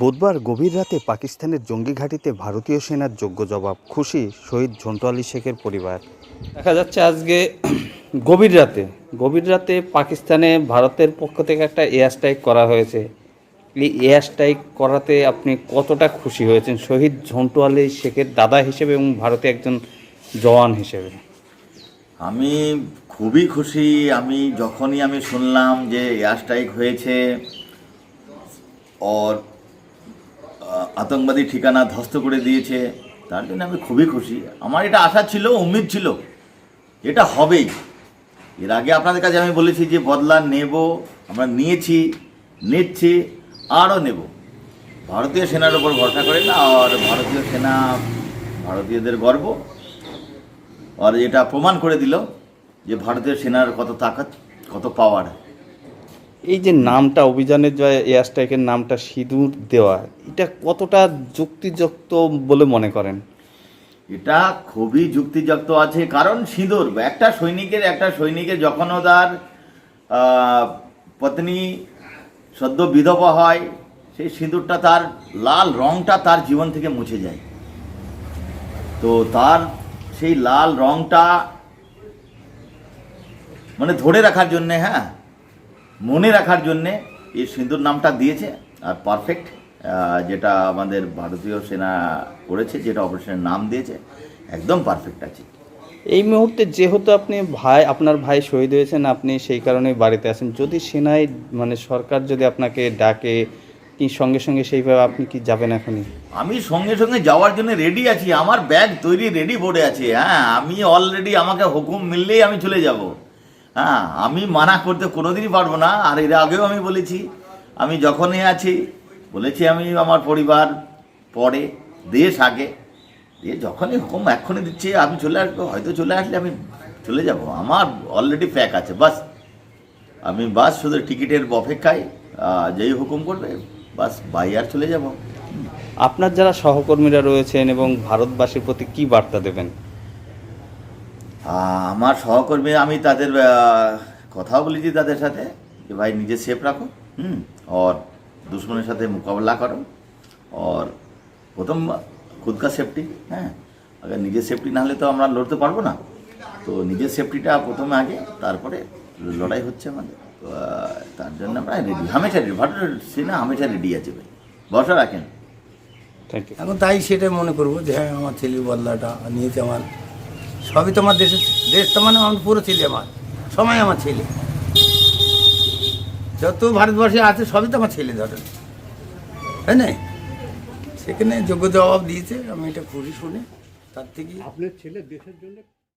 বুধবার গভীর রাতে পাকিস্তানের জঙ্গি ঘাঁটিতে ভারতীয় সেনার যোগ্য জবাব খুশি শহীদ ঝন্টু আলী শেখের পরিবার। দেখা যাচ্ছে আজকে গভীর রাতে গভীর রাতে পাকিস্তানে ভারতের পক্ষ থেকে একটা এয়ার স্ট্রাইক করা হয়েছে। এই এয়ার স্ট্রাইক করাতে আপনি কতটা খুশি হয়েছেন শহীদ ঝন্টু আলী শেখের দাদা হিসেবে এবং ভারতে একজন জওয়ান হিসেবে? আমি খুবই খুশি। আমি যখনই আমি শুনলাম যে এয়ার স্ট্রাইক হয়েছে ওর আতঙ্কবাদী ঠিকানা ধ্বস্ত করে দিয়েছে, তার জন্য আমি খুবই খুশি। আমার এটা আশা ছিল, উম্মিদ ছিল এটা হবেই। এর আগে আপনাদের কাছে আমি বলেছি যে, বদলা নেব, আমরা নিয়েছি, নিচ্ছি, আরও নেব। ভারতীয় সেনার ওপর ভরসা করে না, আর ভারতীয় সেনা ভারতীয়দের গর্ব। আর এটা প্রমাণ করে দিল যে, ভারতীয় সেনার কত তাকাত, কত পাওয়ার এই যে নামটা, অভিযানের যে এয়ার স্ট্রাইকের নামটা সিঁদুর দেওয়া, এটা কতটা যুক্তিযুক্ত বলে মনে করেন? এটা খুবই যুক্তিযুক্ত আছে, কারণ সিঁদুর, একটা সৈনিকের একটা সৈনিকের যখনও তার পত্নী সদ্য বিধবা হয়, সেই সিঁদুরটা তার লাল রংটা তার জীবন থেকে মুছে যায়। তো তার সেই লাল রংটা মানে ধরে রাখার জন্যে হ্যাঁ মনে রাখার জন্যে এই সিঁদুর নামটা দিয়েছে আর পারফেক্ট যেটা আমাদের ভারতীয় সেনা করেছে যেটা অপারেশনের নাম দিয়েছে একদম পারফেক্ট আছে। এই মুহূর্তে যেহেতু আপনি ভাই আপনার ভাই শহীদ হয়েছেন আপনি সেই কারণেই বাড়িতে আছেন যদি সেনায় মানে সরকার যদি আপনাকে ডাকে কি সঙ্গে সঙ্গে সেইভাবে আপনি কি যাবেন এখনই? আমি সঙ্গে সঙ্গে যাওয়ার জন্য রেডি আছি আমার ব্যাগ তৈরি রেডি পড়ে আছে হ্যাঁ আমি অলরেডি আমাকে হুকুম মিললেই আমি চলে যাব। হ্যাঁ আমি মানা করতে কোনোদিনই পারব না। আর এর আগেও আমি বলেছি, আমি যখনই আছি, বলেছি আমি আমার পরিবার, পরে, দেশ আগে দিয়ে যখনই হুকুম এক্ষুনি দিচ্ছে, আমি চলে আসব, হয়তো চলে আসলে আমি চলে যাব। আমার অলরেডি প্যাক আছে, বাস। আমি বাস শুধু টিকিটের অপেক্ষায় যেই হুকুম করবে, বাস, বাই আর চলে যাব। আপনার যারা সহকর্মীরা রয়েছেন এবং ভারতবাসীর প্রতি কি বার্তা দেবেন? আমার সহকর্মী আমি তাদের আহ, কথাও বলেছি তাদের সাথে যে ভাই নিজে সেফ রাখো হুম और দুশ্মনের সাথে মোকাবিলা করো और প্রথম খুদ কা সেফটি হ্যাঁ আগে নিজের সেফটি না হলে তো আমরা লড়তে পারবো না তো নিজের সেফটিটা প্রথমে আগে তারপরে লড়াই হচ্ছে আমাদের তো, আহ, তার জন্য আমরা রেডি হামেশা রেডি ভারতের সেনা হামেশা রেডি আছে ভাই ভরসা রাখেন থ্যাংক ইউ এখন তাই সেটাই মনে করবো যে হ্যাঁ আমার ছেলের বদলাটা নিয়েছে আমার সবই তো আমার দেশের দেশ তো মানে আমার পুরো ছেলে আমার সময় আমার ছেলে। যত ভারতবর্ষে আছে সবই তো আমার ছেলে ধরেন তাই না? সেখানে যোগ্য জবাব দিয়েছে, আমি এটা খুশি শুনে, তার থেকে আপনার ছেলে দেশের জন্য